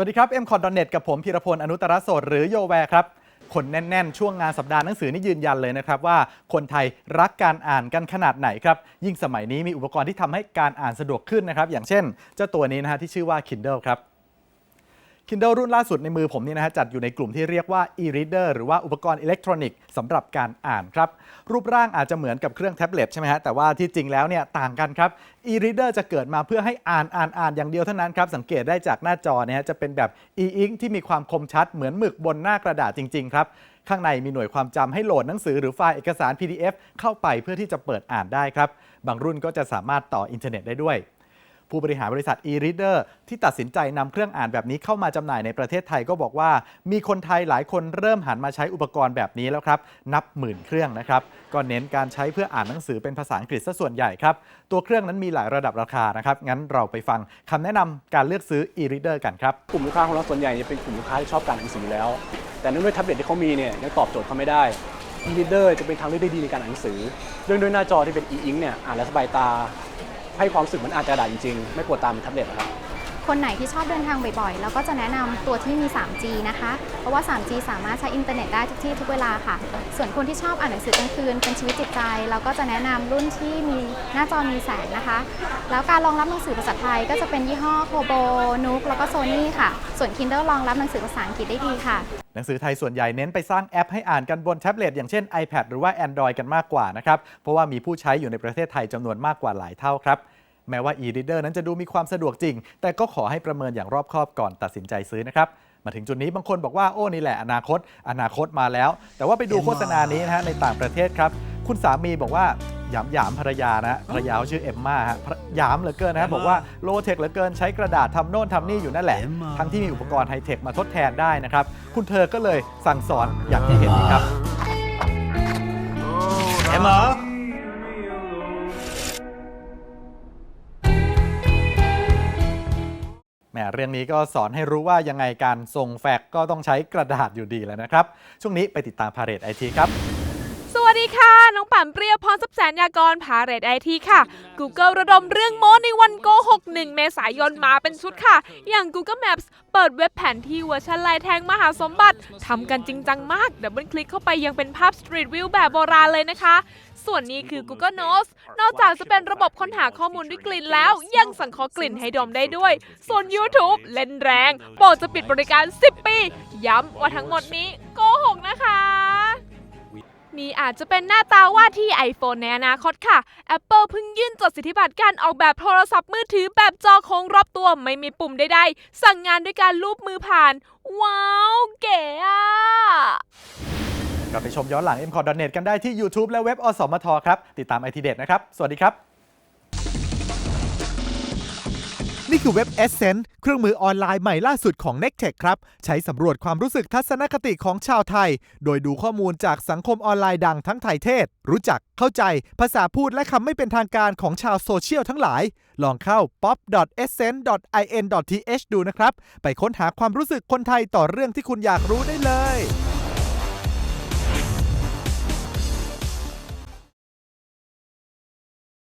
สวัสดีครับ m c o t n e t กับผมพีรพล อนุตรโสดหรือโยแวร์ครับ คนแน่น ๆ ช่วงงานสัปดาห์หนังสือนี่ยืนยันเลยนะครับว่าคนไทยรักการอ่านกันขนาดไหนครับ ยิ่งสมัยนี้มีอุปกรณ์ที่ทำให้การอ่านสะดวกขึ้นนะครับ อย่างเช่น เจ้าตัวนี้นะฮะที่ชื่อว่า Kindle ครับ Kindle รุ่นล่าสุดในมือผมนี่นะฮะจัดอยู่ในกลุ่มที่เรียกว่า e-reader หรือว่าอุปกรณ์อิเล็กทรอนิกส์สำหรับการอ่านครับ รูปร่างอาจจะเหมือนกับเครื่องแท็บเล็ตใช่ไหมฮะแต่ว่าที่จริงแล้วเนี่ยต่างกันครับ e-reader จะเกิดมาเพื่อให้อ่านอ่านอ่านอย่างเดียวเท่านั้นครับสังเกตได้จากหน้าจอเนี่ยจะเป็นแบบ e-ink ที่มีความคมชัดเหมือนหมึกบนหน้ากระดาษจริงๆครับข้างในมีหน่วยความจำให้โหลดหนังสือหรือไฟล์เอกสาร PDF เข้าไปเพื่อที่จะเปิดอ่านได้ครับ บางรุ่นก็จะสามารถต่ออินเทอร์เน็ตได้ด้วย ผู้บริหารบริษัท e-reader ที่ตัดสินใจนำเครื่องอ่านแบบนี้เข้ามาจำหน่ายในประเทศไทยก็บอกว่า มีคนไทยหลายคนเริ่มหันมาใช้อุปกรณ์แบบนี้แล้วครับ นับหมื่นเครื่องนะครับ ก็เน้นการใช้เพื่ออ่านหนังสือเป็นภาษาอังกฤษซะส่วนใหญ่ครับ ตัวเครื่องนั้นมีหลายระดับราคานะครับ งั้นเราไปฟังคำแนะนำการเลือกซื้อ e-reader กันครับ กลุ่มลูกค้าของเราส่วนใหญ่เนี่ยเป็นกลุ่มลูกค้าที่ชอบการอ่านหนังสืออยู่แล้ว แต่เนื่องด้วยแท็บเล็ตที่เขามีเนี่ยยังตอบโจทย์เขาไม่ได้ e-reader จะเป็นทางเลือกที่ดีในการอ่านหนังสือ เรื่องด้วยหน้าจอที่เป็น e-ink เนี่ยอ่านแล้วสบายตา ให้ความรู้สึกเหมันอ่านกระดาษจริงๆ ไม่ปวดตามแท็บเล็ตนะครับ คนไหนที่ชอบเดินทางบ่อยๆ แล้วก็จะแนะนำตัวที่มี 3G นะคะ เพราะว่า 3G สามารถใช้อินเทอร์เน็ตได้ทุกที่ทุกเวลาค่ะ ส่วนคนที่ชอบอ่านหนังสือกลางคืนเป็นชีวิตจิตใจ เราก็จะแนะนำรุ่นที่มีหน้าจอมีแสงนะคะ แล้วการรองรับหนังสือภาษาไทยก็จะเป็นยี่ห้อโคโบนุกแล้วก็โซนี่ค่ะ ส่วน Kindle รองรับหนังสือภาษาอังกฤษได้ดีค่ะ หนังสือไทยส่วนใหญ่เน้นไปสร้างแอปให้อ่านกันบนแท็บเล็ตอย่างเช่น iPad หรือว่า Android กันมากกว่านะครับ เพราะว่ามีผู้ใช้อยู่ในประเทศไทยจำนวนมากกว่าหลายเท่าครับ แม้ว่า e-reader นั้นจะดูมีความสะดวกจริง แต่ก็ขอให้ประเมินอย่างรอบคอบก่อนตัดสินใจซื้อนะครับมาถึงจุดนี้บางคนบอกว่าโอ้นี่แหละอนาคต อนาคตมาแล้ว แต่ว่าไปดูโฆษณานี้นะฮะในต่างประเทศครับ คุณสามีบอกว่าหยามหยามภรรยานะภรรยาเขาชื่อเอมมาฮะหยามเหลือเกินนะฮะบอกว่าโลเทคเหลือเกินใช้กระดาษทำโน่นทำนี่อยู่นั่นแหละ ทั้งที่มีอุปกรณ์ไฮเทคมาทดแทนได้นะครับ คุณเธอก็เลยสั่งสอนอย่างที่เห็นนี่ครับเอ็มเหรอ มเรื่องนี้ก็สอนให้รู้ว่ายังไงการส่งแฟกซ์ก็ต้องใช้กระดาษอยู่ดีแล้วนะครับ ช่วงนี้ไปติดตามพาเรตไอทีครับ สวัสดีค่ะ น้องปั่นเปรี้ยวพรทรัพย์แสนยากรพาเรตไอทีค่ะ Google ระดมเรื่องโม้ในวันโกหก1เมษายนมาเป็นชุดค่ะ อย่าง Google Maps เปิดเว็บแผนที่เวอร์ชันลายแทงมหาสมบัติทำกันจริงจังมากดับเบิลคลิกเข้าไปยังเป็นภาพ Street View แบบโบราณเลยนะคะ ส่วนนี้คือ Google Notes นอกจากจะเป็นระบบค้นหาข้อมูลด้วยกลิ่นแล้ว ยังสังเคราะห์กลิ่นให้ดมได้ด้วย ส่วน YouTube เล่นแรง โปรดจะปิดบริการ 10 ปี ย้ำว่าทั้งหมดนี้โกหกนะคะนี่อาจจะเป็นหน้าตาว่าที่ iPhone ในอนาคตค่ะ Apple เพิ่งยื่นจดสิทธิบัตรการออกแบบโทรศัพท์มือถือแบบจอโค้งรอบตัวไม่มีปุ่มใดๆสั่งงานด้วยการลูบมือผ่าน ว้าว เก๋อะ กลับไปชมย้อนหลัง m c o t n e t กันได้ที่ YouTube และเว็บอสมทครับ ติดตามไอทีเด็ดนะครับ สวัสดีครับ นี่คือเว็บ Essence เครื่องมือออนไลน์ใหม่ล่าสุดของ n e c t e c h ครับ ใช้สำรวจความรู้สึกทัศนคติของชาวไทย โดยดูข้อมูลจากสังคมออนไลน์ดังทั้งไทยเทศ รู้จักเข้าใจ ภาษาพูดและคำไม่เป็นทางการของชาวโซเชียลทั้งหลาย ลองเข้า pop.essence.in.th ดูนะครับ ไปค้นหาความรู้สึกคนไทยต่อเรื่องที่คุณอยากรู้ได้เลย